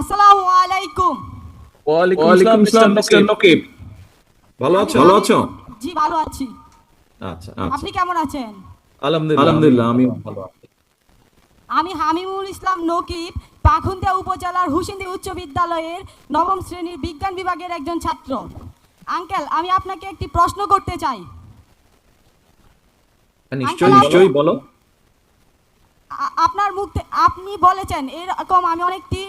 আসসালামু আলাইকুম। ওয়ালাইকুম আসসালাম মিস্টার নকিব। ভালো আছো? ভালো আছো? জি ভালো আছি। আচ্ছা আচ্ছা। আপনি কেমন আছেন? আলহামদুলিল্লাহ। আলহামদুলিল্লাহ আমি ভালো আছি। আমি হামিমুল ইসলাম নকিব পাখুন্দিয়া উপজেলার হুসেন্দি উচ্চ বিদ্যালয়ের নবম শ্রেণির বিজ্ঞান বিভাগের একজন ছাত্র। আঙ্কেল আমি আপনাকে একটি প্রশ্ন করতে চাই। হ্যাঁ, নিশ্চয়ই নিশ্চয়ই বলো। আপনার মুখ আপনি বলেছেন এরকম আমি অনেকটি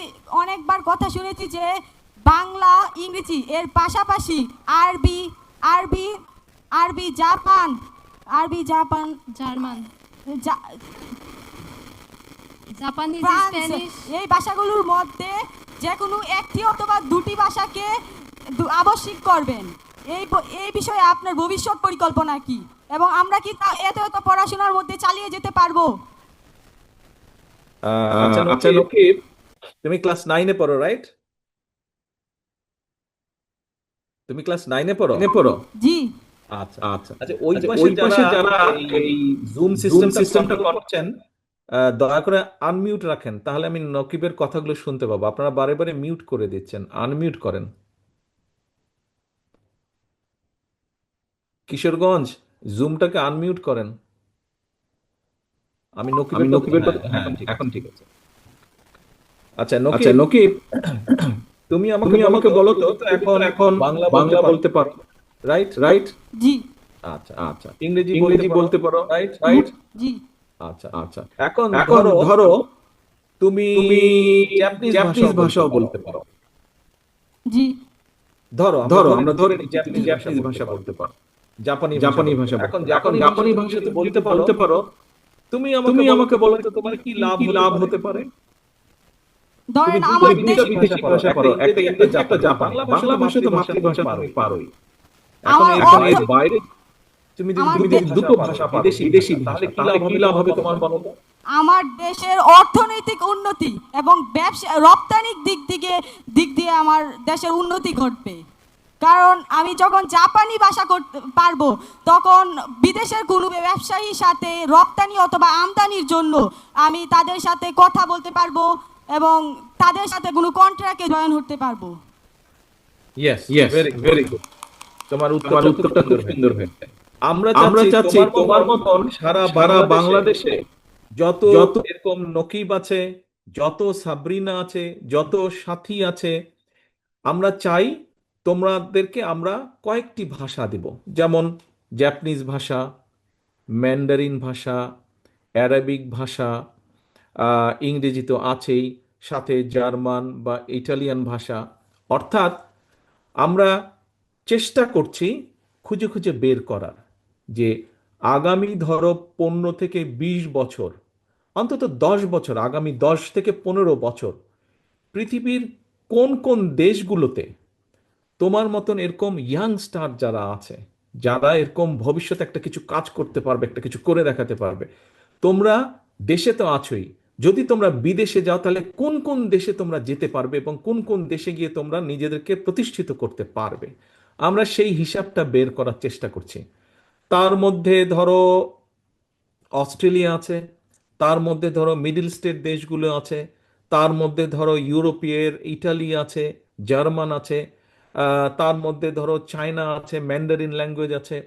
অনেকবার কথা শুনেছি যে বাংলা ইংরেজি এর পাশাপাশি আরবি আরবি আরবি জাপান আরবি জাপান জার্মান। এই ভাষাগুলোর মধ্যে যে কোনো একটি অথবা দুটি ভাষাকে আবশ্যিক করবেন। এই এই বিষয়ে আপনার ভবিষ্যৎ পরিকল্পনা কি? এবং আমরা কি তা এত এত পড়াশোনার মধ্যে চালিয়ে যেতে পারব? আচ্ছা আচ্ছা তুমি ক্লাস নাইনে পড়ো রাইট তুমি ক্লাস নাইনে পড়ো? এনে পড়ো। জি। আচ্ছা আচ্ছা। আচ্ছা ওই আচ্ছা, পাশে ওই পাশে যারা যারা এই জুম Zoom সিস্টেমটা করছেন আহ, দয়া করে আনমিউট রাখেন তাহলে আমি নকিবের কথাগুলো শুনতে পাবো। আপনারা বারে বারে মিউট করে দিচ্ছেন আনমিউট করেন। কিশোরগঞ্জ জুমটাকে আনমিউট করেন। আমি নকিবের নকিবের হ্যাঁ এখন ঠিক আছে। আচ্ছা আচ্ছা নকিব তুমি আমাকে তুমি আমাকে বলো তো এখন এখন বাংলা বাংলা বলতে পারো। রাইট রাইট জি। আচ্ছা আচ্ছা। ইংরেজি ইংরেজি বলতে পারো। রাইট রাইট জি। আচ্ছা আচ্ছা। এখন এখন ধরো ধরো তুমি জাপানিজ ভাষাও বলতে পারো। জি। ধরো ধরো আমরা ধরে নিই জাপানিজ ভাষা বলতে পারো। জাপানি জাপানি ভাষা এখন জাপানি। জাপানি জাপানি ভাষা ভাষা তুমি তুমি বলতে বলতে পারো তুমি আমাকে তুমি আমাকে বলো তো তোমার কি লাভ কি লাভ হতে পারে? ধরেন আমার দুটো দেশ বিদেশি ভাষা পারো একটা ইংরেজি একটা জাপান বাংলা ভাষা তো মাতৃভাষা পারোই। পারোই। এখন এখন এর বাইরে তুমি যদি তুমি যদি দুটো ভাষা পারো বিদেশি বিদেশি ভাষা, তাহলে কি লাভ হবে লাভ হবে তোমার বলো আমার দেশের অর্থনৈতিক উন্নতি এবং ব্যবসা রপ্তানির দিক থেকে দিক দিয়ে আমার দেশের উন্নতি ঘটবে। কারণ আমি যখন জাপানি ভাষা করতে পারব তখন বিদেশের কোনো ব্যবসায়ীর সাথে রপ্তানি অথবা আমদানির জন্য আমি তাদের সাথে কথা বলতে পারব এবং তাদের সাথে কোনো কন্ট্রাক্টে জয়েন হতে পারব। Yes yes very very good তোমার তোমার উত্তরটা খুব সুন্দর হয়েছে। আমরা আমরা চাচ্ছি তোমার মতন সারা সারা বাংলাদেশে বাংলাদেশে যত যত- এরকম নকিব আছে যত সাবরিনা আছে যত সাথী আছে আমরা চাই তোমাদেরকে আমরা কয়েকটি ভাষা দেব। যেমন জাপানিজ ভাষা ম্যান্ডারিন ভাষা অ্যারাবিক ভাষা ইংরেজি তো আছেই, সাথে জার্মান বা ইটালিয়ান ভাষা। অর্থাৎ আমরা চেষ্টা করছি খুঁজে খুঁজে বের করার যে আগামী ধরো পনেরো থেকে বিশ বছর, অন্তত দশ বছর, আগামী দশ থেকে পনেরো বছর পৃথিবীর কোন কোন দেশগুলোতে তোমার মতন এরকম ইয়াংস্টার যারা আছে, যারা এরকম ভবিষ্যতে একটা কিছু কাজ করতে পারবে, একটা কিছু করে দেখাতে পারবে, তোমরা দেশে তো আছোই। যদি তোমরা বিদেশে যাও, তাহলে কোন কোন দেশে তোমরা যেতে পারবে এবং কোন কোন দেশে গিয়ে তোমরা নিজেদেরকে প্রতিষ্ঠিত করতে পারবে? আমরা সেই হিসাবটা বের করার চেষ্টা করছি। তার মধ্যে ধরো অস্ট্রেলিয়া আছে, তার মধ্যে ধরো মিডল স্টেট দেশগুলো আছে, তার মধ্যে ধরো ইউরোপীয়ের ইটালি আছে, জার্মান আছে তার মধ্যে ধরো চায়না আছে ম্যান্ডারিন ল্যাঙ্গুয়েজ আছে,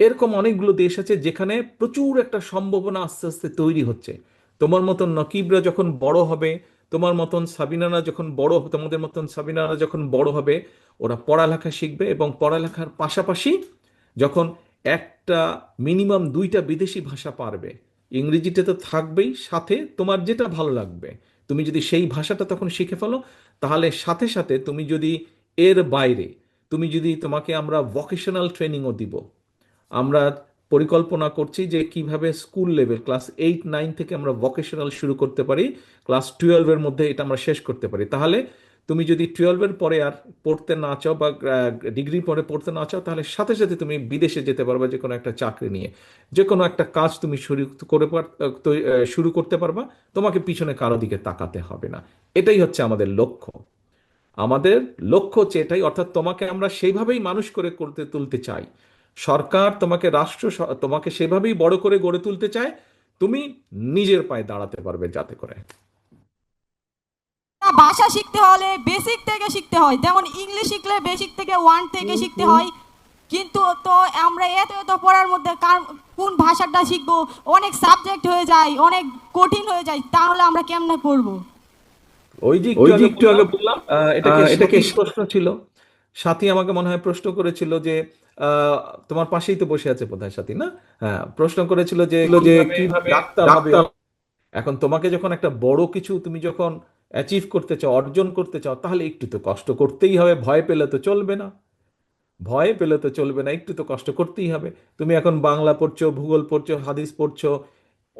এরকম অনেকগুলো দেশ আছে যেখানে প্রচুর একটা সম্ভাবনা আস্তে আস্তে তৈরি হচ্ছে। তোমার মতন নকিবরা যখন বড় হবে, তোমার মতন সাবিনারা যখন বড় তোমাদের মতন সাবিনারা যখন বড় হবে, ওরা পড়ালেখা শিখবে এবং পড়ালেখার পাশাপাশি যখন একটা মিনিমাম দুইটা বিদেশি ভাষা পারবে ইংরেজিতে তো থাকবেই, সাথে তোমার যেটা ভালো লাগবে, তুমি যদি সেই ভাষাটা তখন শিখে ফেলো, তাহলে সাথে সাথে তুমি যদি এর বাইরে তুমি যদি তোমাকে আমরা ভোকেশনাল ট্রেনিংও দিব, আমরা পরিকল্পনা করছি যে কীভাবে school level class eight nine থেকে আমরা ভোকেশনাল শুরু করতে পারি ক্লাস টুয়েলভের মধ্যে এটা আমরা শেষ করতে পারি। তাহলে তুমি যদি টুয়েলভের পরে আর পড়তে না চাও বা ডিগ্রি পরে পড়তে না চাও, তাহলে সাথে সাথে তুমি বিদেশে যেতে পারবা যে কোনো একটা চাকরি নিয়ে। যে কোনো একটা কাজ তুমি শুরু করে শুরু করতে পারবা, তোমাকে পিছনে কারও দিকে তাকাতে হবে না। এটাই হচ্ছে আমাদের লক্ষ্য। আমাদের লক্ষ্য হচ্ছে এটাই অর্থাৎ তোমাকে আমরা সেইভাবেই মানুষ করে করতে তুলতে চাই। সরকার তোমাকে রাষ্ট্র তোমাকে সেভাবেই বড় করে গড়ে তুলতে চায় তুমি নিজের পায়ে দাঁড়াতে পারবে যাতে করে। ভাষা শিখতে হলে বেসিক থেকে শিখতে হয় যেমন ইংলিশ শিখলে বেসিক থেকে ওয়ান থেকে শিখতে হয়। কিন্তু তো আমরা এত এত পড়ার মধ্যে কার- কোন ভাষাটা শিখব? অনেক সাবজেক্ট হয়ে যায় অনেক কঠিন হয়ে যায় তাহলে আমরা কেমনে পড়ব? ওই যে ওই যে একটু আগে বললাম এটাকে এটাকে প্রশ্ন ছিল। সাথী আমাকে মনে হয় প্রশ্ন করেছিল যে তোমার পাশেই তো বসে আছে বোধহয় সাথী না? হ্যাঁ প্রশ্ন করেছিল যে যে ডাক্তার হবে? এখন তোমাকে যখন একটা বড় কিছু তুমি যখন অ্যাচিভ করতে চাও অর্জন করতে চাও তাহলে একটু তো কষ্ট করতেই হবে ভয় পেলে তো চলবে না। ভয় পেলে তো চলবে না একটু তো কষ্ট করতেই হবে। তুমি এখন বাংলা পড়ছো ভূগোল পড়ছো হাদিস পড়ছো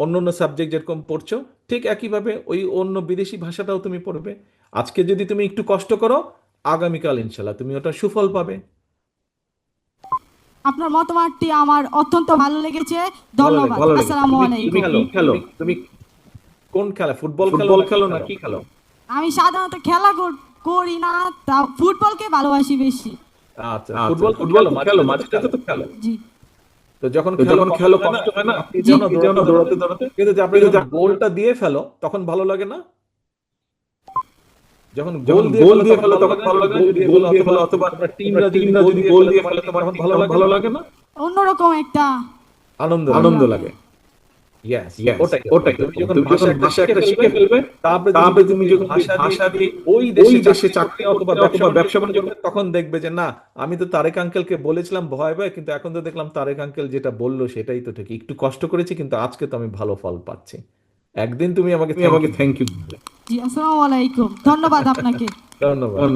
অন্য অন্য সাবজেক্ট যেরকম পড়ছো ঠিক একইভাবে ওই অন্য বিদেশি ভাষাটাও তুমি পড়বে। আজকে যদি তুমি একটু কষ্ট করো আগামীকাল ইনশাল্লাহ তুমি ওটা সুফল পাবে। আপনার মতামতটি আমার অত্যন্ত ভালো লেগেছে। ধন্যবাদ। আসসালামু তুমি আলাইকুম। কি খেলো? খেলো তুমি কোন খেলা? ফুটবল খেলো ফুটবল খেলো না? কি খেলো? আমি সাধারণত খেলা করি না তা ফুটবলকে ভালোবাসি বেশি। আচ্ছা আচ্ছা, ফুটবল ফুটবল খেলো মাঝে তো খেলো। জি। তো যখন যখন খেলো কষ্ট হয় না দৌড়াতে দৌড়াতে কিন্তু আপনি যখন গোলটা দিয়ে ফেলো তখন ভালো লাগে না? যখন গোল গোল দিয়ে ফেলো তখন ভালো লাগে গোল গোল দিয়ে ফেলো অথবা টিমরা টিমরা যদি গোল দিয়ে ফেলে তখন ভালো ভালো লাগে না? অন্যরকম একটা আনন্দ আনন্দ লাগে। তখন দেখবে যে না আমি তো তারেক আঙ্কেলকে বলেছিলাম ভয় ভয় কিন্তু এখন তো দেখলাম তারেক আঙ্কেল যেটা বলল সেটাই তো ঠিক। একটু কষ্ট করেছি কিন্তু আজকে তো আমি ভালো ফল পাচ্ছি। একদিন তুমি আমাকে আমাকে থ্যাংক ইউ জি আসসালামু আলাইকুম। ধন্যবাদ আপনাকে। ধন্যবাদ।